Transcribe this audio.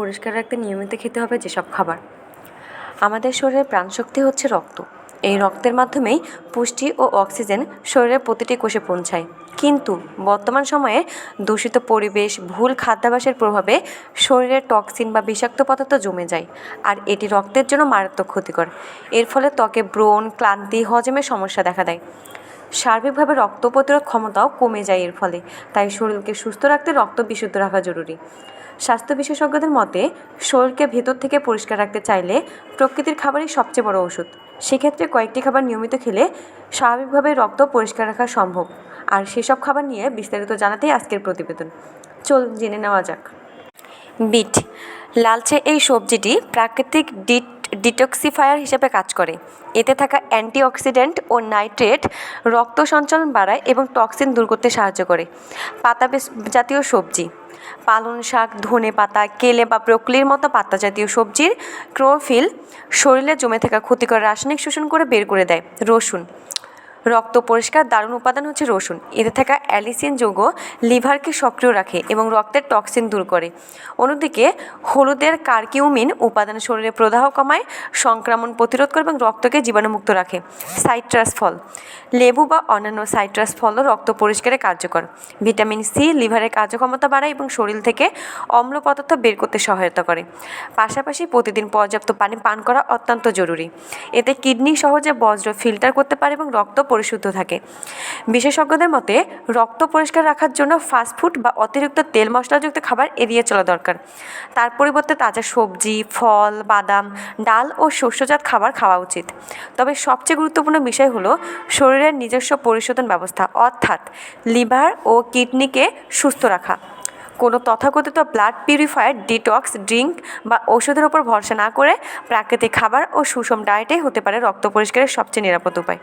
পরিষ্কার রাখতে নিয়মিত খেতে হবে যেসব খাবার। আমাদের শরীরের প্রাণশক্তি হচ্ছে রক্ত। এই রক্তের মাধ্যমেই পুষ্টি ও অক্সিজেন শরীরের প্রতিটি কোষে পৌঁছায়। কিন্তু বর্তমান সময়ে দূষিত পরিবেশ, ভুল খাদ্যাভ্যাসের প্রভাবে শরীরে টক্সিন বা বিষাক্ত পদার্থ জমে যায় আর এটি রক্তের জন্য মারাত্মক ক্ষতিকর। এর ফলে ত্বকে ব্রণ, ক্লান্তি হজমের সমস্যা দেখা দেয়। সার্বিকভাবে রক্ত প্রতিরোধ ক্ষমতাও কমে যায় এর ফলে। তাই শরীরকে সুস্থ রাখতে রক্ত বিশুদ্ধ রাখা জরুরি। স্বাস্থ্য বিশেষজ্ঞদের মতে, শরীরকে ভেতর থেকে পরিষ্কার রাখতে চাইলে প্রকৃতির খাবারই সবচেয়ে বড় ওষুধ। সেক্ষেত্রে কয়েকটি খাবার নিয়মিত খেলে স্বাভাবিকভাবে রক্ত পরিষ্কার রাখা সম্ভব। আর সেসব খাবার নিয়ে বিস্তারিত জানাতেই আজকের প্রতিবেদন। চলুন জেনে নেওয়া যাক। বিট, লালচে এই সবজিটি প্রাকৃতিক ডিট ডিটক্সিফায়ার হিসেবে কাজ করে। এতে থাকা অ্যান্টিঅক্সিডেন্ট ও নাইট্রেট রক্ত সঞ্চালন বাড়ায় এবং টক্সিন দূর করতে সাহায্য করে। পাতা জাতীয় সবজি। পালং শাক, ধনে পাতা, কেলে বা ব্রোকলির মতো পাতা জাতীয় সবজির ক্রোফিল শরীরে জমে থাকা ক্ষতিকর রাসায়নিক শোষণ করে বের করে দেয়। রসুন। রক্ত পরিষ্কার, দারুণ উপাদান হচ্ছে রসুন। এতে থাকা অ্যালিসিন যৌগ লিভারকে সক্রিয় রাখে এবং রক্তের টক্সিন দূর করে। অন্যদিকে, হলুদের কার্কিউমিন উপাদান শরীরে প্রদাহ কমায়, সংক্রমণ প্রতিরোধ করে এবং রক্তকে জীবাণুমুক্ত রাখে। সাইট্রাস ফল। লেবু বা অন্যান্য সাইট্রাস ফলও রক্ত পরিষ্কারে কার্যকর। ভিটামিন সি লিভারের কার্যক্ষমতা বাড়ায় এবং শরীর থেকে অম্ল পদার্থ বের করতে সহায়তা করে। পাশাপাশি প্রতিদিন পর্যাপ্ত পানি পান করা অত্যন্ত জরুরি। এতে কিডনি সহজে বজ্র ফিল্টার করতে পারে এবং রক্ত পরিশুদ্ধ থাকে। বিশেষজ্ঞদের মতে, রক্ত পরিষ্কার রাখার জন্য ফাস্টফুড বা অতিরিক্ত তেল মশলাযুক্ত খাবার এড়িয়ে চলা দরকার। তার পরিবর্তে তাজা সবজি, ফল, বাদাম, ডাল ও শস্যজাত খাবার খাওয়া উচিত। তবে সবচেয়ে গুরুত্বপূর্ণ বিষয় হলো শরীরের নিজস্ব পরিশোধন ব্যবস্থা, অর্থাৎ লিভার ও কিডনিকে সুস্থ রাখা। কোনো তথাকথিত ব্লাড পিউরিফায়ার ডিটক্স ড্রিঙ্ক বা ওষুধের ওপর ভরসা না করে প্রাকৃতিক খাবার ও সুষম ডায়েটে হতে পারে রক্ত পরিষ্কারের সবচেয়ে নিরাপদ উপায়।